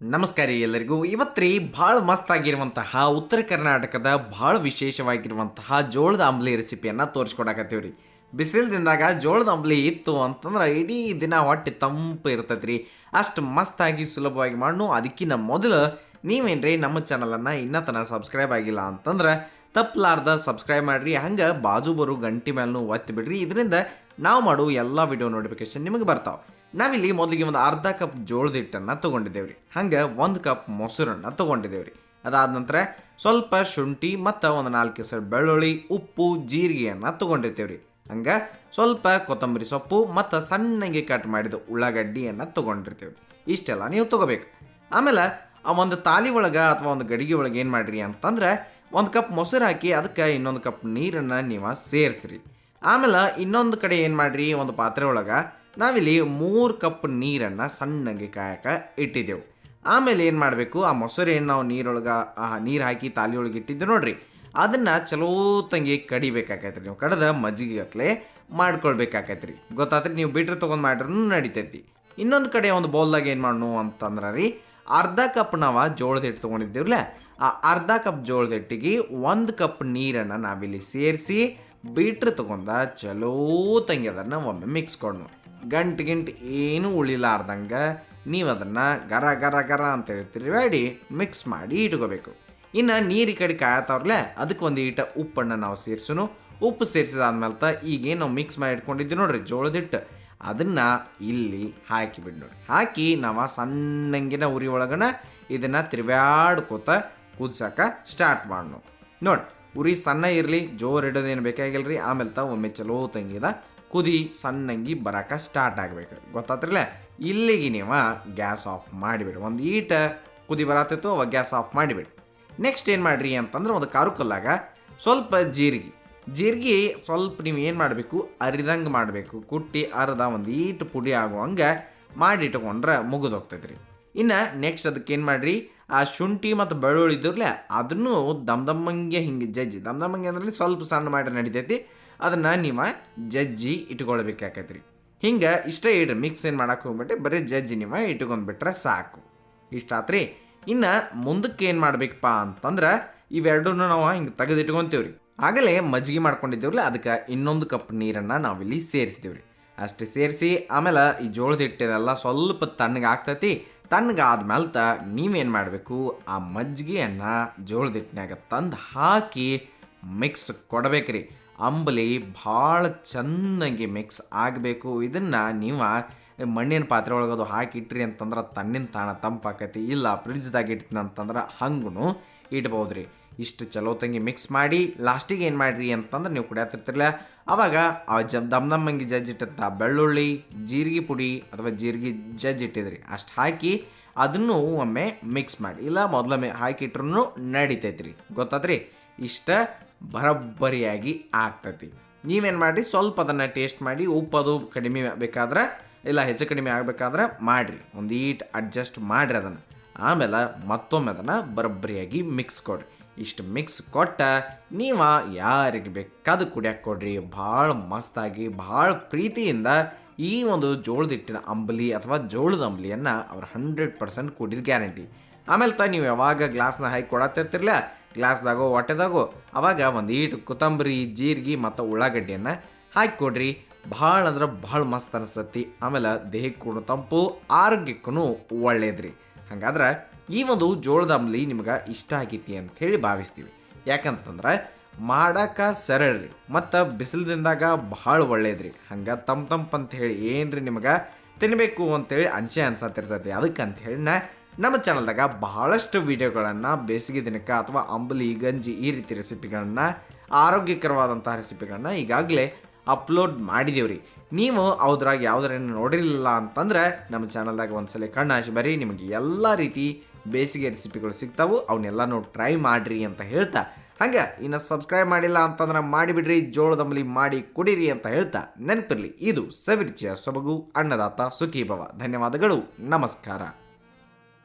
ನಮಸ್ಕಾರ ರೀ ಎಲ್ಲರಿಗೂ. ಇವತ್ತು ರೀ ಭಾಳ ಮಸ್ತ್ ಆಗಿರುವಂತಹ ಉತ್ತರ ಕರ್ನಾಟಕದ ಭಾಳ ವಿಶೇಷವಾಗಿರುವಂತಹ ಜೋಳದ ಅಂಬ್ಲಿ ರೆಸಿಪಿಯನ್ನು ತೋರಿಸ್ಕೊಡಕತ್ತೀವಿ ರೀ ಬಿಸಿಲದಿಂದಾಗ ಜೋಳದ ಅಂಬ್ಲಿ ಇತ್ತು ಅಂತಂದ್ರೆ ಇಡೀ ದಿನ ಹೊಟ್ಟೆ ತಂಪು ಇರ್ತೈತೆ ರೀ ಅಷ್ಟು ಮಸ್ತಾಗಿ ಸುಲಭವಾಗಿ ಮಾಡು ಅದಕ್ಕಿಂತ ಮೊದಲು ನೀವೇನ್ರಿ ನಮ್ಮ ಚಾನಲನ್ನು ಇನ್ನೂ ತನಕ ಸಬ್ಸ್ಕ್ರೈಬ್ ಆಗಿಲ್ಲ ಅಂತಂದ್ರೆ ತಪ್ಪಲಾರ್ದ ಸಬ್ಸ್ಕ್ರೈಬ್ ಮಾಡಿರಿ. ಹಂಗೆ ಬಾಜು ಬರೋ ಗಂಟೆ ಮೇಲೂ ಒತ್ತಿ ಬಿಡ್ರಿ. ಇದರಿಂದ ನಾವು ಮಾಡುವ ಎಲ್ಲ ವಿಡಿಯೋ ನೋಟಿಫಿಕೇಶನ್ ನಿಮಗೆ ಬರ್ತಾವೆ. ನಾವಿಲ್ಲಿ ಮೊದಲಿಗೆ ಒಂದು ಅರ್ಧ ಕಪ್ ಜೋಳದ ಹಿಟ್ಟನ್ನು ತೊಗೊಂಡಿದ್ದೇವ್ರಿ. ಹಂಗೆ ಒಂದು ಕಪ್ ಮೊಸರನ್ನು ತೊಗೊಂಡಿದ್ದೇವ್ರಿ. ಅದಾದ ನಂತರ ಸ್ವಲ್ಪ ಶುಂಠಿ ಮತ್ತು ಒಂದು ನಾಲ್ಕು ಹೆಸರು ಬೆಳ್ಳುಳ್ಳಿ, ಉಪ್ಪು, ಜೀರಿಗೆಯನ್ನು ತೊಗೊಂಡಿರ್ತೇವ್ರಿ. ಹಂಗೆ ಸ್ವಲ್ಪ ಕೊತ್ತಂಬರಿ ಸೊಪ್ಪು ಮತ್ತು ಸಣ್ಣಗೆ ಕಟ್ ಮಾಡಿದ ಉಳ್ಳಾಗಡ್ಡಿಯನ್ನು ತೊಗೊಂಡಿರ್ತೇವ್ರಿ. ಇಷ್ಟೆಲ್ಲ ನೀವು ತೊಗೋಬೇಕು. ಆಮೇಲೆ ಆ ಒಂದು ತಾಲಿ ಒಳಗೆ ಅಥವಾ ಒಂದು ಗಡಿಗೆ ಒಳಗೆ ಏನು ಮಾಡಿರಿ ಅಂತಂದ್ರೆ ಒಂದು ಕಪ್ ಮೊಸರು ಹಾಕಿ ಅದಕ್ಕೆ ಇನ್ನೊಂದು ಕಪ್ ನೀರನ್ನು ನೀವು ಸೇರಿಸ್ರಿ. ಆಮೇಲೆ ಇನ್ನೊಂದು ಕಡೆ ಏನು ಮಾಡಿರಿ, ಒಂದು ಪಾತ್ರೆ ಒಳಗೆ ನಾವಿಲ್ಲಿ ಮೂರು ಕಪ್ ನೀರನ್ನು ಸಣ್ಣಗೆ ಕಾಯಕ ಇಟ್ಟಿದ್ದೆವು. ಆಮೇಲೆ ಏನು ಮಾಡಬೇಕು? ಆ ಮೊಸರೇನು ನಾವು ನೀರೊಳಗೆ ನೀರು ಹಾಕಿ ತಾಲಿಯೊಳಗೆ ಇಟ್ಟಿದ್ದೆ ನೋಡ್ರಿ. ಅದನ್ನು ಚಲೋ ತಂಗಿ ಕಡಿಬೇಕಾಕೈತ್ರಿ. ನೀವು ಕಡದ ಮಜ್ಜಿಗೆ ಗತ್ಲೆ ಮಾಡ್ಕೊಳ್ಬೇಕಾಕೈತೆ ರೀ ಗೊತ್ತಾತ್ರಿ? ನೀವು ಬಿಟ್ರೆ ತೊಗೊಂಡು ಮಾಡ್ರೂ ನಡಿತೈತಿ. ಇನ್ನೊಂದು ಕಡೆ ಒಂದು ಬೌಲ್ದಾಗ ಏನು ಮಾಡೋಣ ಅಂತಂದ್ರೆ ರೀ, ಅರ್ಧ ಕಪ್ ನಾವು ಜೋಳದ ಹಿಟ್ಟು ತೊಗೊಂಡಿದ್ದೀವಲ್ಲ ಆ ಅರ್ಧ ಕಪ್ ಜೋಳದ ಹಿಟ್ಟಿಗೆ ಒಂದು ಕಪ್ ನೀರನ್ನು ನಾವಿಲ್ಲಿ ಸೇರಿಸಿ, ಬೀಟ್ರ್ ತೊಗೊಂಡ ಚಲೋ ತಂಗಿ ಅದನ್ನು ಒಮ್ಮೆ ಮಿಕ್ಸ್ ಕೊಡೋಣ ಗಂಟು ಗಿಂಟು ಏನೂ ಉಳಿಲಾರ್ದಂಗೆ ನೀವು ಅದನ್ನು ಗರ ಗರ ಗರ ಅಂತ ಹೇಳ್ತೀರಿ. ಬೇಡಿ ಮಿಕ್ಸ್ ಮಾಡಿ ಇಟ್ಕೋಬೇಕು. ಇನ್ನು ನೀರು ಈ ಕಡೆ ಕಾಯತ್ತವ್ರಲ್ಲ ಅದಕ್ಕೆ ಒಂದು ಈಟ ಉಪ್ಪನ್ನು ನಾವು ಸೇರಿಸೋನು. ಉಪ್ಪು ಸೇರಿಸಿದಾದ್ಮೇಲೆ ತ ಈಗೇನು ನಾವು ಮಿಕ್ಸ್ ಮಾಡಿ ಇಟ್ಕೊಂಡಿದ್ವಿ ನೋಡ್ರಿ, ಜೋಳದಿಟ್ಟು. ಅದನ್ನು ಇಲ್ಲಿ ಹಾಕಿಬಿಡಿ ನೋಡಿ ಹಾಕಿ ನಾವು ಸಣ್ಣಂಗಿನ ಉರಿ ಒಳಗನ ಇದನ್ನು ತಿರ್ವ್ಯಾಡ್ಕೋತ ಕುದ್ಸೋಕೆ ಸ್ಟಾರ್ಟ್ ಮಾಡೋಣ ನೋಡಿ, ಉರಿ ಸಣ್ಣ ಇರಲಿ, ಜೋರು ಇಡೋದೇನು ಬೇಕಾಗಿಲ್ಲ ರೀ ಆಮೇಲೆ ತ ಒಮ್ಮೆ ಚಲೋ ತಂಗಿದ ಕುದಿ ಸಣ್ಣಂಗಿ ಬರಕ ಸ್ಟಾರ್ಟ್ ಆಗಬೇಕು. ಗೊತ್ತಾತ್ರಲ್ಲ ಇಲ್ಲಿಗೆ ನೀವು ಗ್ಯಾಸ್ ಆಫ್ ಮಾಡಿಬಿಡಿ. ಒಂದು ಈಟ ಕುದಿ ಬರತ್ತಿತ್ತು ಅವಾಗ ಗ್ಯಾಸ್ ಆಫ್ ಮಾಡಿಬಿಡಿ. ನೆಕ್ಸ್ಟ್ ಏನು ಮಾಡಿರಿ ಅಂತಂದ್ರೆ ಒಂದು ಕಾರು ಕಲ್ಲಾಗ ಸ್ವಲ್ಪ ಜೀರಿಗೆ. ಜೀರಿಗೆ ಸ್ವಲ್ಪ ನೀವು ಏನು ಮಾಡಬೇಕು? ಅರಿದಂಗೆ ಮಾಡಬೇಕು. ಕುಟ್ಟಿ ಅರ್ಧ ಒಂದು ಈಟು ಪುಡಿ ಆಗುವಂಗೆ ಮಾಡಿಟ್ಕೊಂಡ್ರೆ ಮುಗಿದು ಹೋಗ್ತೈತೆ ರೀ ಇನ್ನು ನೆಕ್ಸ್ಟ್ ಅದಕ್ಕೆ ಏನು ಮಾಡಿರಿ? ಆ ಶುಂಠಿ ಮತ್ತು ಬೆಳ್ಳುಳ್ಳಿ ಇದ್ರಲ್ಲೇ ಅದನ್ನು ದಮ್ ದಮ್ಮಂಗೆ ಹಿಂಗೆ ಜಜ್ಜಿ. ದಮ್ ದಮ್ಮಂಗೆ ಅಂದ್ರೆ ಸ್ವಲ್ಪ ಸಣ್ಣ ಮಾಡಿ ನಡಿತೈತಿ. ಅದನ್ನು ನೀವು ಜಜ್ಜಿ ಇಟ್ಕೊಳ್ಬೇಕಾಕೈತ್ರಿ ಹಿಂಗೆ ಇಷ್ಟೇ ಇಡ್ರಿ ಮಿಕ್ಸ್ ಏನು ಮಾಡಕ್ಕೆ ಹೋಗ್ಬಿಟ್ಟು ಬರೀ ಜಜ್ಜಿ ನೀವು ಇಟ್ಕೊಂಡ್ಬಿಟ್ರೆ ಸಾಕು. ಇಷ್ಟ ಆತ್ರಿ ಇನ್ನು ಮುಂದಕ್ಕೆ ಏನು ಮಾಡ್ಬೇಕಪ್ಪ ಅಂತಂದ್ರೆ ಇವೆರಡೂ ನಾವು ಹಿಂಗೆ ತೆಗೆದಿಟ್ಕೊಂತೀವಿ ರೀ ಆಗಲೇ ಮಜ್ಜಿಗೆ ಮಾಡ್ಕೊಂಡಿದ್ದೇವಲ್ಲ ಅದಕ್ಕೆ ಇನ್ನೊಂದು ಕಪ್ ನೀರನ್ನು ನಾವಿಲ್ಲಿ ಸೇರಿಸ್ತೀವಿ ರೀ ಅಷ್ಟೇ ಸೇರಿಸಿ, ಆಮೇಲೆ ಈ ಜೋಳದ ಹಿಟ್ಟಿದೆಲ್ಲ ಸ್ವಲ್ಪ ತಣ್ಣಗೆ ಆಗ್ತೈತಿ ತಣ್ಣಗಾದ್ಮೇಲೆ ತ ನೀವೇನು ಮಾಡಬೇಕು, ಆ ಮಜ್ಜಿಗೆಯನ್ನು ಜೋಳದ ಹಿಟ್ಟಿನಾಗ ತಂದು ಹಾಕಿ ಮಿಕ್ಸ್ ಕೊಡ್ಬೇಕ್ರಿ. ಅಂಬಲಿ ಭಾಳ ಚೆನ್ನಾಗಿ ಮಿಕ್ಸ್ ಆಗಬೇಕು. ಇದನ್ನು ನೀವು ಮಣ್ಣಿನ ಪಾತ್ರೆ ಒಳಗೆ ಅದು ಹಾಕಿಟ್ರಿ ಅಂತಂದ್ರೆ ತಣ್ಣಿನ ತಾಣ ತಂಪಾಕೈತಿ ಇಲ್ಲ ಫ್ರಿಜ್ದಾಗ ಇಟ್ಟಿನ ಅಂತಂದ್ರೆ ಹಂಗೂ ಇಡ್ಬೋದು ರೀ ಇಷ್ಟು ಚಲೋ ತಂಗಿ ಮಿಕ್ಸ್ ಮಾಡಿ ಲಾಸ್ಟಿಗೆ ಏನು ಮಾಡಿರಿ ಅಂತಂದ್ರೆ ನೀವು ಕುಡಿಯತಿರ್ತಿರಲ್ಲ ಆವಾಗ ಆ ಜ, ದಮ್ ದಮ್ಮಂಗಿ ಜಜ್ಜಿಟ್ಟಂಥ ಬೆಳ್ಳುಳ್ಳಿ, ಜೀರಿಗೆ ಪುಡಿ ಅಥವಾ ಜೀರಿಗೆ ಜಜ್ಜಿಟ್ಟಿದ್ರಿ ಅಷ್ಟು ಹಾಕಿ ಅದನ್ನು ಒಮ್ಮೆ ಮಿಕ್ಸ್ ಮಾಡಿ. ಇಲ್ಲ ಮೊದಲೊಮ್ಮೆ ಹಾಕಿಟ್ರು ನಡಿತೈತ್ರಿ. ಗೊತ್ತಾದ್ರಿ ಇಷ್ಟ ಬರಬ್ಬರಿಯಾಗಿ ಆಗ್ತೈತಿ. ನೀವೇನು ಮಾಡಿರಿ? ಸ್ವಲ್ಪ ಅದನ್ನು ಟೇಸ್ಟ್ ಮಾಡಿ ಉಪ್ಪು ಅದು ಕಡಿಮೆ ಬೇಕಾದ್ರೆ, ಇಲ್ಲ ಹೆಚ್ಚು ಕಡಿಮೆ ಆಗಬೇಕಾದ್ರೆ ಮಾಡಿರಿ. ಒಂದು ಈಟ್ ಅಡ್ಜಸ್ಟ್ ಮಾಡಿರಿ ಅದನ್ನು. ಆಮೇಲೆ ಮತ್ತೊಮ್ಮೆ ಅದನ್ನು ಬರಬ್ಬರಿಯಾಗಿ ಮಿಕ್ಸ್ ಕೊಡಿರಿ. ಇಷ್ಟು ಮಿಕ್ಸ್ ಕೊಟ್ಟ ನೀವು ಯಾರಿಗೆ ಬೇಕಾದ ಕುಡಿಯಕ್ಕೆ ಕೊಡ್ರಿ. ಭಾಳ ಮಸ್ತಾಗಿ, ಭಾಳ ಪ್ರೀತಿಯಿಂದ ಈ ಒಂದು ಜೋಳದ ಹಿಟ್ಟಿನ ಅಂಬಲಿ ಅಥವಾ ಜೋಳದ ಅಂಬಲಿಯನ್ನು ಅವ್ರು ಹಂಡ್ರೆಡ್ ಪರ್ಸೆಂಟ್ ಕುಡಿದ ಗ್ಯಾರಂಟಿ. ಆಮೇಲೆ ತ ನೀವು ಯಾವಾಗ ಗ್ಲಾಸ್ನ ಹಾಕಿ ಕೊಡತ್ತಿರ್ತಿರ್ಲ ಗ್ಲಾಸ್ದಾಗೋ, ಹೊಟ್ಟೆದಾಗೋ, ಅವಾಗ ಒಂದು ಈಟು, ಕೊತ್ತಂಬರಿ, ಜೀರಿಗೆ ಮತ್ತು ಉಳ್ಳಾಗಡ್ಡಿಯನ್ನು ಹಾಕಿ ಕೊಡ್ರಿ ಭಾಳ ಅಂದ್ರೆ ಭಾಳ ಮಸ್ತ್ ಅನಿಸ್ತತಿ. ಆಮೇಲೆ ದೇಹಕ್ಕೆ ತಂಪು ಆರೋಗ್ಯಕ್ಕೂ ಒಳ್ಳೇದ್ರಿ. ಹಾಗಾದ್ರೆ ಈ ಒಂದು ಜೋಳದ ಅಂಬ್ಲಿ ನಿಮ್ಗೆ ಇಷ್ಟ ಆಗೈತಿ ಅಂತ ಹೇಳಿ ಭಾವಿಸ್ತೀವಿ. ಯಾಕಂತಂದ್ರೆ ಮಾಡಕ್ಕೆ ಸರಳ ರೀ ಮತ್ತು ಬಿಸಿಲದಿಂದಾಗ ಭಾಳ ಒಳ್ಳೇದ್ರಿ. ಹಂಗೆ ತಂಪು ತಂಪು ಅಂತ ಹೇಳಿ ರೀ ನಿಮ್ಗೆ ತಿನ್ನಬೇಕು ಅಂತೇಳಿ ಅನ್ಸೆ ಅನ್ಸತ್ತಿರ್ತೈತಿ. ಅದಕ್ಕೆ ಅಂತ ಹೇಳಿ ನಾ ನಮ್ಮ ಚಾನಲ್ದಾಗ ಬಹಳಷ್ಟು ವಿಡಿಯೋಗಳನ್ನು ಬೇಸಿಗೆ ದಿನಕ್ಕೆ ಅಥವಾ ಅಂಬಲಿ, ಗಂಜಿ ಈ ರೀತಿ ರೆಸಿಪಿಗಳನ್ನ ಆರೋಗ್ಯಕರವಾದಂಥ ರೆಸಿಪಿಗಳನ್ನ ಈಗಾಗಲೇ ಅಪ್ಲೋಡ್ ಮಾಡಿದೀವ್ರಿ. ನೀವು ಅದ್ರಾಗ ಯಾವುದ್ರೇನು ನೋಡಿರಲಿಲ್ಲ ಅಂತಂದ್ರೆ ನಮ್ಮ ಚಾನಲ್ದಾಗ ಒಂದ್ಸಲ ಕಣ್ಣು ಹಾಸಿ ಬರ್ರಿ. ನಿಮಗೆ ಎಲ್ಲ ರೀತಿ ಬೇಸಿಗೆ ರೆಸಿಪಿಗಳು ಸಿಗ್ತಾವು. ಅವನ್ನೆಲ್ಲನೂ ಟ್ರೈ ಮಾಡಿರಿ ಅಂತ ಹೇಳ್ತಾ. ಹಂಗೆ ಇನ್ನು ಸಬ್ಸ್ಕ್ರೈಬ್ ಮಾಡಿಲ್ಲ ಅಂತಂದ್ರೆ ಮಾಡಿಬಿಡ್ರಿ. ಜೋಳದಂಬಲಿ ಮಾಡಿ ಕುಡೀರಿ ಅಂತ ಹೇಳ್ತಾ. ನೆನಪಿರಲಿ, ಇದು ಸವಿರುಚಿಯ ಸೊಬಗು, ಅನ್ನದಾತ, ಸುಖೀಭವ. ಧನ್ಯವಾದಗಳು. ನಮಸ್ಕಾರ.